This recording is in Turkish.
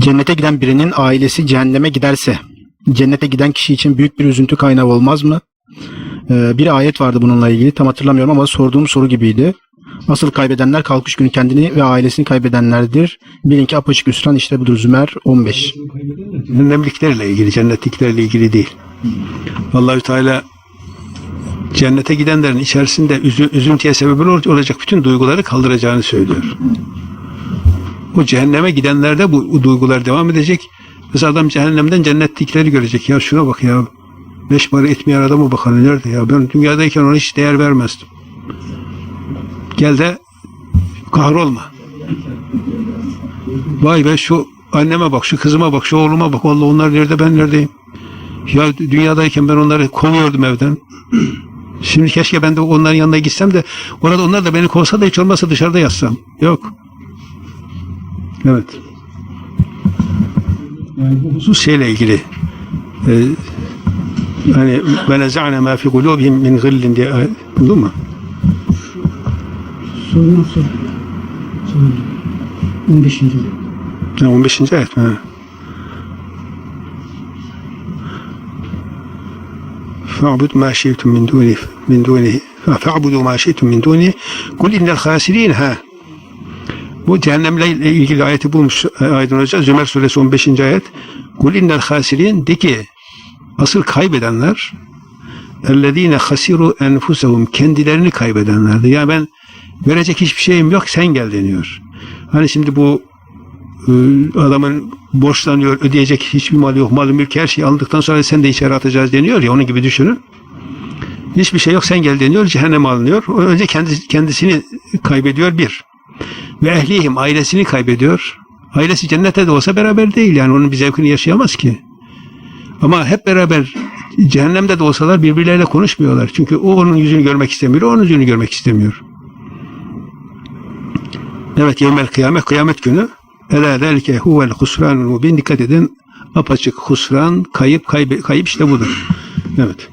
Cennete giden birinin ailesi cehenneme giderse cennete giden kişi için büyük bir üzüntü kaynağı olmaz mı? Ee, bir ayet vardı bununla ilgili tam hatırlamıyorum ama sorduğum soru gibiydi. Asıl kaybedenler kalkış günü kendini ve ailesini kaybedenlerdir. Bilin ki apaçık hüsran işte budur Zümer 15. Cehennemliklerle ilgili, cennetliklerle ilgili değil. Allahü Teala cennete gidenlerin içerisinde üzü- üzüntüye sebep ol- olacak bütün duyguları kaldıracağını söylüyor. O cehenneme gidenlerde bu, duygular devam edecek. Mesela adam cehennemden cennetlikleri görecek. Ya şuna bak ya. Beş para etmeyen adama bakalım nerede ya. Ben dünyadayken ona hiç değer vermezdim. Gel de kahrolma. Vay be şu anneme bak, şu kızıma bak, şu oğluma bak. Vallahi onlar nerede, ben neredeyim? Ya dünyadayken ben onları kovuyordum evden. Şimdi keşke ben de onların yanına gitsem de orada onlar da beni kovsa da hiç olmazsa dışarıda yatsam. Yok. Evet. Yani bu husus şeyle ilgili. Ee, hani ve neza'ne ma fi kulubihim min gillin diye ayet- buldun mu? Sorundan sonra. Sorun. 15. Ha, 15. ayet mi? Ha. فاعبد ما شئتم من دونه من دونه فاعبدوا ما شئتم من دونه قل إن الخاسرين ha bu cehennemle ilgili ayeti bulmuş e, Aydın Hoca Zümer suresi 15. ayet Kul innel hasirin de ki asıl kaybedenler ellezine hasiru enfusehum kendilerini kaybedenlerdi. Yani ben verecek hiçbir şeyim yok sen gel deniyor. Hani şimdi bu e, adamın borçlanıyor, ödeyecek hiçbir mal yok, malı mülk her şeyi aldıktan sonra sen de içeri atacağız deniyor ya onun gibi düşünün. Hiçbir şey yok sen gel deniyor, cehenneme alınıyor. O Önce kendi, kendisini kaybediyor bir. Ve ehlihim ailesini kaybediyor. Ailesi cennette de olsa beraber değil yani onun bir zevkini yaşayamaz ki. Ama hep beraber cehennemde de olsalar birbirleriyle konuşmuyorlar. Çünkü o onun yüzünü görmek istemiyor, onun yüzünü görmek istemiyor. Evet yevmel kıyamet, kıyamet günü Ela derke huvel husranul mubin dikkat edin apaçık husran, kayıp, kayıp, kayıp işte budur. Evet.